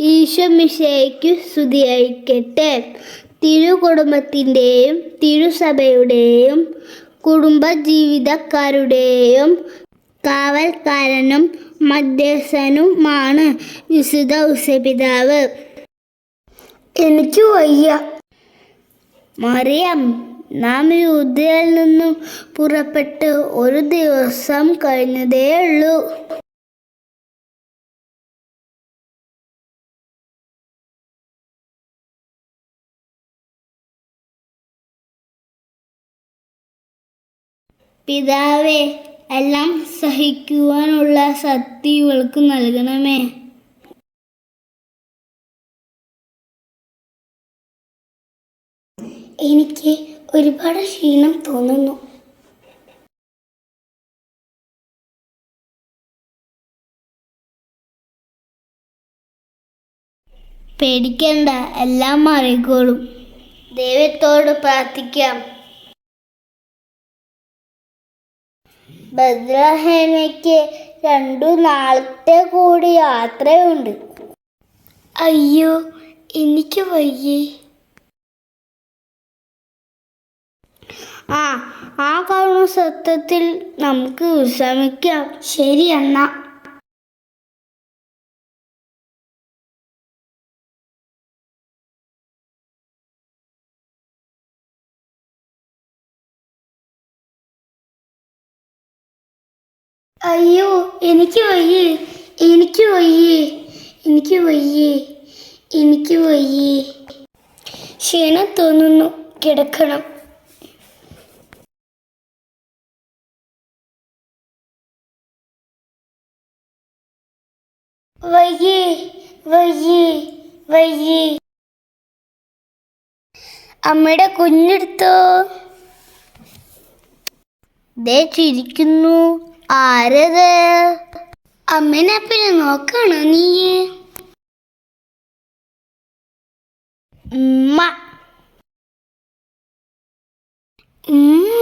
ഈശ്വമിശയ്ക്കു സ്തുതിയായിക്കട്ടെ തിരുകുടുംബത്തിന്റെയും തിരുസഭയുടെയും കുടുംബജീവിതക്കാരുടെയും കാവൽക്കാരനും മധ്യസ്ഥനുമാണ് വിശുദ്ധ ഉസപിതാവ്. എനിക്ക് വയ്യ. മറിയം നാം യുദ്ധയിൽ നിന്നും പുറപ്പെട്ട് ഒരു ദിവസം കഴിഞ്ഞതേ പിതാവേ എല്ലാം സഹിക്കുവാനുള്ള ശക്തി ഇവൾക്ക് നൽകണമേ. എനിക്ക് ഒരുപാട് ക്ഷീണം തോന്നുന്നു. പേടിക്കണ്ട എല്ലാം മാറിക്കോളും. ദൈവത്തോട് പ്രാർത്ഥിക്കാം. ബദ്രഹേമയ്ക്ക് രണ്ടു നാളത്തെ കൂടി യാത്രയുണ്ട്. അയ്യോ എനിക്ക് വയ്യേ. ആ ആ കാണുന്ന സത്യത്തിൽ നമുക്ക് വിശ്രമിക്കാം. ശരി എന്നാ അയ്യോ എനിക്ക് വയ്യേ. എനിക്ക് വയ്യേ. എനിക്ക് വയ്യേ. എനിക്ക് വയ്യേ. ക്ഷീണം തോന്നുന്നു. കിടക്കണം. വയ്യേ. വയ്യേ. വയ്യേ. അമ്മയുടെ കുഞ്ഞെടുത്തോ. ദേ ചിരിക്കുന്നു. ആരത്? അമ്മനെ പിന്നെ നോക്കണോ നീ ഉമ്മ. ഉമ്മ.